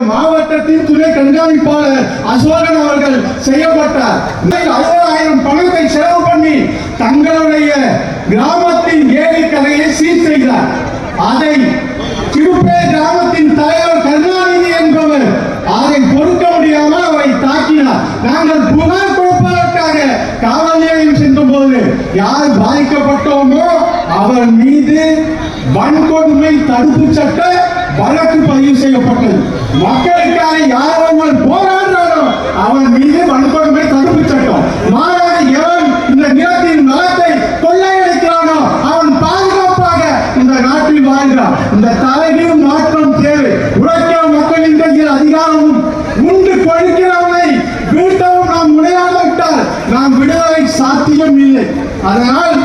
மாவட்டத்தின் துணை கண்காணிப்பாளர் அசோகன் அவர்கள் செய்யப்பட்டார். அறுபதாயிரம் பணத்தை செலவு பண்ணி தங்களுடைய கிராமத்தின் ஏரி கலையை சீர் செய்தார். அதை திருப்பே கிராமத்தின் தலைவர் கருணாநிதி என்பவர் அதை பொறுக்க முடியாமல் அவரை தாக்கினார். நாங்கள் புகார் கொடுப்பதற்காக காவல் நிலையம் சென்ற போது யார் பாதிக்கப்பட்டோமோ அவர் மீது வன்கொடுமை தடுப்பு சட்ட வழக்கு பதிவு செய்யப்பட்டது. மக்களுக்காக யார் அவன் போராடுறாரோ அவன் மீது வன்கொடுமை தடுப்பு சட்டம். மாறாக எவன் இந்த நிலத்தின் நலத்தை கொள்ளையடிக்கிறானோ அவன் பாதுகாப்பாக இந்த நாட்டில் வாழ்கிறான். இந்த தலைகீழ் மாற்றம் தேவை. உழைக்கிற மக்களின் கையில் அதிகாரமும் உண்டு. கொழுக்கிறவனை வீட்டவும் நாம் முனையாவிட்டால் நாம் விடுதலை சாத்தியம் இல்லை அதனால்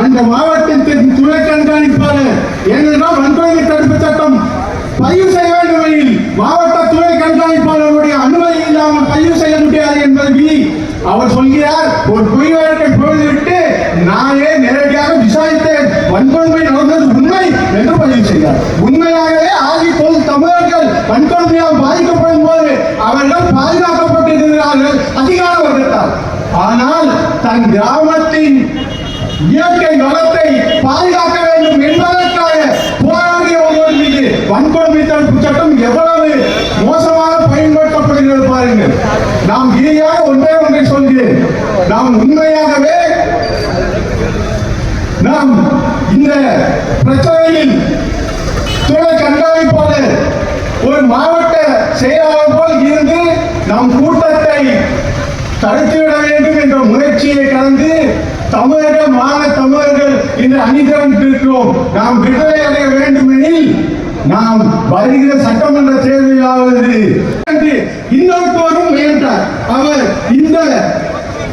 அந்த மாவட்டத்தின் துணை கண்காணிப்பாளர் ஏனென்றால் வன்கொடுமை தடுப்பு சட்டம் பதிவு செய்ய வேண்டும் எனில் மாவட்ட துணை கண்காணிப்பாளருடைய அனுமதி இல்லாமல் பதிவு செய்ய முடியாது என்பது விதி அவர் சொல்கிறார் ஒரு பொய் வழக்கை பொழுதுவிட்டு நானே நேரடியாக விசாரித்தேன் வன்கொடுமை நடந்தது உண்மை என்று பதிவு செய்தார். உண்மையாகவே ஆகி பொது தமிழர்கள் வன்கொடுமையால் பாதிக்கப்படும் போது அவர்கள் பாதுகாக்கப்பட்டிருக்கிறார்கள் அதிகாரம் வருகிறார் ஆனால் தன் கிராமத்தின் இயற்கை வளத்தை பாதுகாக்க வேண்டும் என்பதற்காக போராடிய ஒருவர் மீது வன்கொடுமை தடுப்பு சட்டம் எவ்வளவு மோசமாக பயன்படுத்தப்படுகிறது பாருங்கள். நாம் இனியாக ஒன்றே ஒன்றை சொல்கிறேன். நாம் உண்மையாகவே நாம் இந்த பிரச்சனையில் துணை கண்காணிப்பாளர் ஒரு மாவட்ட செயலாளர் போல் இருந்து நம் கூட்டத்தை தடுத்துவிட வேண்டும் என்ற முயற்சியை கடந்து தமிழர்கள் மாற தமிழர்கள் என்று அணிதிரண்டிருக்கிறோம் நாம் விடுதலை அடைய வேண்டும் எனில் நாம் வருகிற சட்டமன்ற தேர்தலாவது என்று இன்னொருத்தவரும் முயன்றார். அவர் இந்த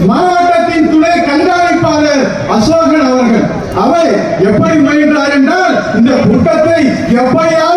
மாவட்டத்தின் துணை கண்காணிப்பாளர் அசோகன் அவர்கள். அவர் எப்படி முயன்றார் என்றால் இந்த கூட்டத்தை எப்படியாவது